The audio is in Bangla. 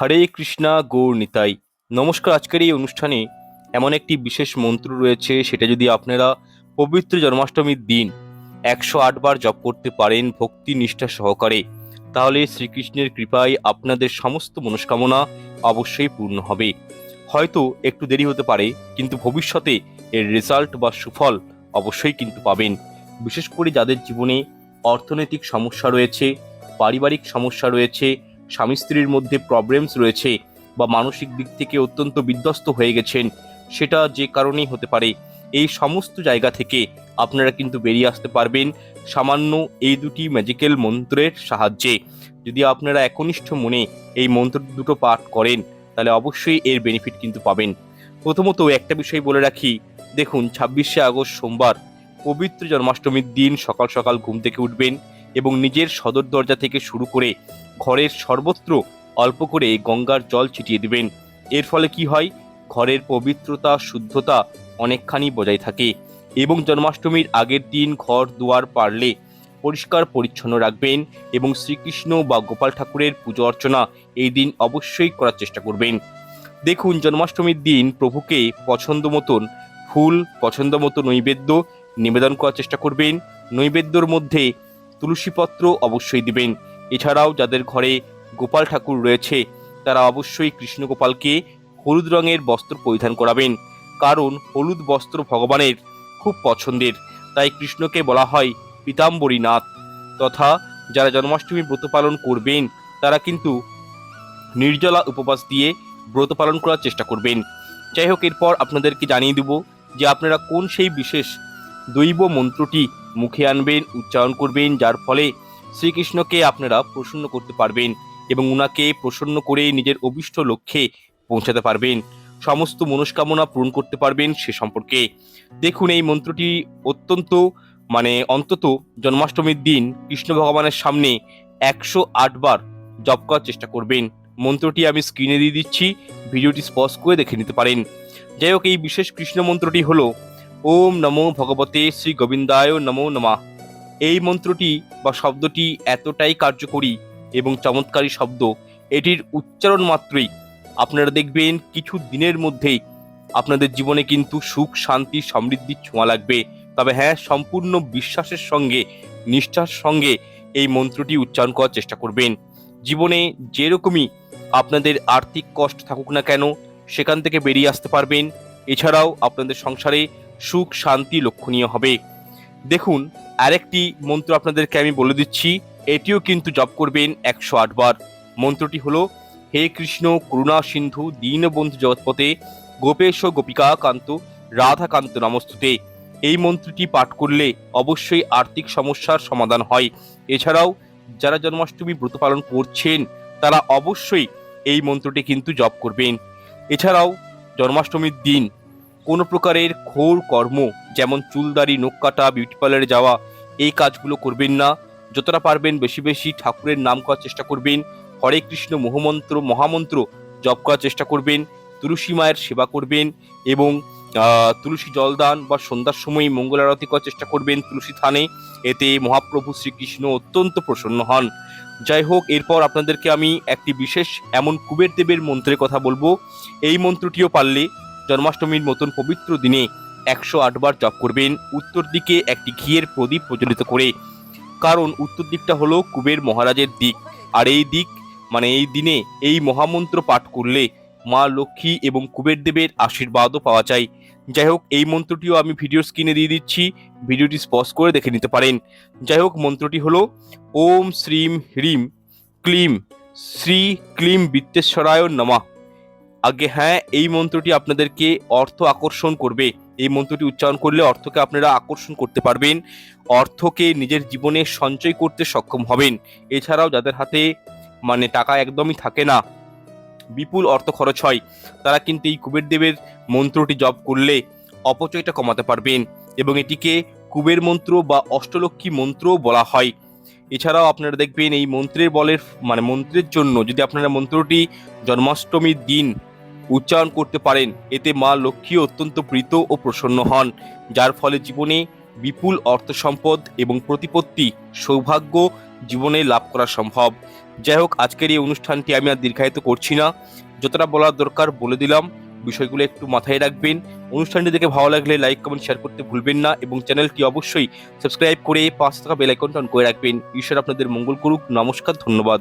হরে কৃষ্ণা, গৌর নিতাই। নমস্কার, আজকের এই অনুষ্ঠানে এমন একটি বিশেষ মন্ত্র রয়েছে, সেটা যদি আপনারা পবিত্র জন্মাষ্টমীর দিন একশো আটবার জপ করতে পারেন ভক্তি নিষ্ঠা সহকারে, তাহলে শ্রীকৃষ্ণের কৃপায় আপনাদের সমস্ত মনস্কামনা অবশ্যই পূর্ণ হবে। হয়তো একটু দেরি হতে পারে, কিন্তু ভবিষ্যতে এর রেজাল্ট বা সুফল অবশ্যই কিন্তু পাবেন। বিশেষ করে যাদের জীবনে অর্থনৈতিক সমস্যা রয়েছে, পারিবারিক সমস্যা রয়েছে স্বামী স্ত্রীর মধ্যে প্রবলেমস রয়েছে বা মানসিক দিক থেকে অত্যন্ত বিধ্বস্ত হয়ে গেছেন, সেটা যে কারণেই হতে পারে। এই সমস্ত জায়গা থেকে আপনারা কিন্তু বেরিয়ে আসতে পারবেন সামান্য এই দুটি ম্যাজিক্যাল মন্ত্রের সাহায্যে। যদি আপনারা একনিষ্ঠ মনে এই মন্ত্র দুটো পাঠ করেন, তাহলে অবশ্যই এর বেনিফিট কিন্তু পাবেন। প্রথমত একটা বিষয় বলে রাখি, দেখুন, ছাব্বিশে আগস্ট সোমবার পবিত্র জন্মাষ্টমীর দিন সকাল সকাল ঘুম থেকে উঠবেন। এবং নিজের সদর দরজা থেকে শুরু করে ঘরের সর্বত্র অল্প করে গঙ্গার জল ছিটিয়ে দিবেন। এর ফলে কি হয়? ঘরের পবিত্রতা, শুদ্ধতা অনেকখানি বজায় থাকে এবং জন্মাষ্টমীর আগের দিন ঘর দুয়ার পারলে পরিষ্কার পরিচ্ছন্ন রাখবেন এবং শ্রীকৃষ্ণ বা গোপাল ঠাকুরের পুজো অর্চনা এই দিন অবশ্যই করার চেষ্টা করবেন। দেখুন, জন্মাষ্টমীর দিন প্রভুকে পছন্দ মতন ফুল, পছন্দ মতো নৈবেদ্য নিবেদন করার চেষ্টা করবেন। নৈবেদ্যর মধ্যে তুলসীপত্র অবশ্যই দিবেন। এছাড়াও যাদের ঘরে গোপাল ঠাকুর রয়েছে, তারা অবশ্যই কৃষ্ণ গোপালকে হলুদ রঙের বস্ত্র পরিধান করাবেন, কারণ হলুদ বস্ত্র ভগবানের খুব পছন্দের। তাই কৃষ্ণকে বলা হয় পীতাম্বরী নাথ তথা যারা জন্মাষ্টমী ব্রত পালন করবেন, তারা কিন্তু নির্জলা উপবাস দিয়ে ব্রত পালন করার চেষ্টা করবেন। যাই হোক এরপর আপনাদেরকে জানিয়ে দেব যে আপনারা কোন সেই বিশেষ দৈব মন্ত্রটি মুখে আনবেন, উচ্চারণ করবেন, যার ফলে শ্রীকৃষ্ণকে আপনারা প্রসন্ন করতে পারবেন এবং উনাকে প্রসন্ন করে নিজের অভিষ্ট লক্ষ্যে পৌঁছাতে পারবেন। সমস্ত মনস্কামনা পূরণ করতে পারবেন সে সম্পর্কে। দেখুন, এই মন্ত্রটি অত্যন্ত মানে অন্তত জন্মাষ্টমীর দিন কৃষ্ণ ভগবানের সামনে একশো বার জপ করার চেষ্টা করবেন। মন্ত্রটি আমি স্ক্রিনে দিয়ে দিচ্ছি, ভিডিওটি স্পষ্ট করে দেখে নিতে পারেন। যাই হোক, এই বিশেষ কৃষ্ণ মন্ত্রটি হলো ওম নমো ভগবতে শ্রী গোবিন্দায় নমো নমা। এই মন্ত্রটি বা শব্দটি এতটাই কার্যকরী এবং চমৎকারী শব্দ, এটির উচ্চারণ মাত্রই আপনারা দেখবেন কিছু দিনের মধ্যেই আপনাদের জীবনে কিন্তু সুখ, শান্তি সমৃদ্ধির ছোঁয়া লাগবে। তবে হ্যাঁ সম্পূর্ণ বিশ্বাসের সঙ্গে, নিষ্ঠার সঙ্গে এই মন্ত্রটি উচ্চারণ করার চেষ্টা করবেন। জীবনে যেরকমই আপনাদের আর্থিক কষ্ট থাকুক না কেন, সেখান থেকে বেরিয়ে আসতে পারবেন। এছাড়াও আপনাদের সংসারে সুখ, শান্তি লক্ষণীয় হবে। দেখুন, আরেকটি মন্ত্র আপনাদেরকে আমি বলে দিচ্ছি, এটিও কিন্তু জপ করবেন একশো আটবার মন্ত্রটি হলো, হে কৃষ্ণ, করুণা সিন্ধু, দীনবন্ধু জগৎপথে, গোপেশ গোপিকা কান্ত রাধাকান্ত নমস্তুতে। এই মন্ত্রটি পাঠ করলে অবশ্যই আর্থিক সমস্যার সমাধান হয়। এছাড়াও, যারা জন্মাষ্টমী ব্রত পালন করছেন, তারা অবশ্যই এই মন্ত্রটি কিন্তু জপ করবেন। এছাড়াও, জন্মাষ্টমীর দিন কোনো প্রকারের ঘোর কর্ম, যেমন চুলদারি নখ কাটা বিউটি পার্লারে যাওয়া, এই কাজগুলো করবেন না। যতটা পারবেন বেশি বেশি ঠাকুরের নাম করার চেষ্টা করবেন। হরে কৃষ্ণ মহামন্ত্র মহামন্ত্র জপ করার চেষ্টা করবেন। তুলসী মায়ের সেবা করবেন এবং তুলসী জলদান বা সন্ধ্যার সময় মঙ্গল আরতি করার চেষ্টা করবেন তুলসী থানে। এতে মহাপ্রভু শ্রীকৃষ্ণ অত্যন্ত প্রসন্ন হন। যাই হোক, এরপর আপনাদেরকে আমি একটি বিশেষ এমন কুবের দেবের মন্ত্রের কথা বলব। এই মন্ত্রটিও পারলে জন্মাষ্টমীর মতন পবিত্র দিনে একশো আটবার জপ করবেন। উত্তর দিকে একটি ঘিয়ের প্রদীপ প্রজ্বলিত করে। কারণ উত্তর দিকটা হলো কুবের মহারাজের দিক। আর এই দিক মানে এই দিনে এই মহামন্ত্র পাঠ করলে মা লক্ষ্মী এবং কুবের দেবের আশীর্বাদও পাওয়া যায়। যাই হোক, এই মন্ত্রটিও আমি ভিডিও স্ক্রিনে দিয়ে দিচ্ছি। ভিডিওটি স্পষ্ট করে দেখে নিতে পারেন। যাই হোক, মন্ত্রটি হলো, ওম শ্রীম হ্রিম ক্লিম শ্রী ক্লিম বিত্তেশ্বরায় নমা। আগে হ্যাঁ এই মন্ত্রটি আপনাদেরকে অর্থ আকর্ষণ করবে। এই মন্ত্রটি উচ্চারণ করলে অর্থকে আপনারা আকর্ষণ করতে পারবেন। অর্থকে নিজের জীবনে সঞ্চয় করতে সক্ষম হবেন। এছাড়াও যাদের হাতে মানে টাকা একদমই থাকে না, বিপুল অর্থ খরচ হয়, তারা কিন্তু এই কুবের দেবের মন্ত্রটি জপ করলে অপচয়টা কমাতে পারবেন এবং এটিকে কুবের মন্ত্র বা অষ্টলক্ষ্মী মন্ত্রও বলা হয়। এছাড়াও আপনারা দেখবেন এই মন্ত্রের বলের মানে মন্ত্রের জন্য যদি আপনারা মন্ত্রটি জন্মাষ্টমীর দিন উচ্চারণ করতে পারেন। এতে মা লক্ষ্মী অত্যন্ত প্রীত ও প্রসন্ন হন। যার ফলে জীবনে বিপুল অর্থ সম্পদ এবং প্রতিপত্তি, সৌভাগ্য জীবনে লাভ করা সম্ভব। যাই হোক, আজকের এই অনুষ্ঠানটি আমি আর দীর্ঘায়িত করছি না। যতটা বলার দরকার বলে দিলাম। বিষয়গুলো একটু মাথায় রাখবেন। অনুষ্ঠানটি দেখে ভালো লাগলে লাইক, কমেন্ট শেয়ার করতে ভুলবেন না এবং চ্যানেলটি অবশ্যই সাবস্ক্রাইব করে পাঁচ টাকা বেল আইকনটা অন করে রাখবেন। ঈশ্বর আপনাদের মঙ্গল করুক। নমস্কার, ধন্যবাদ।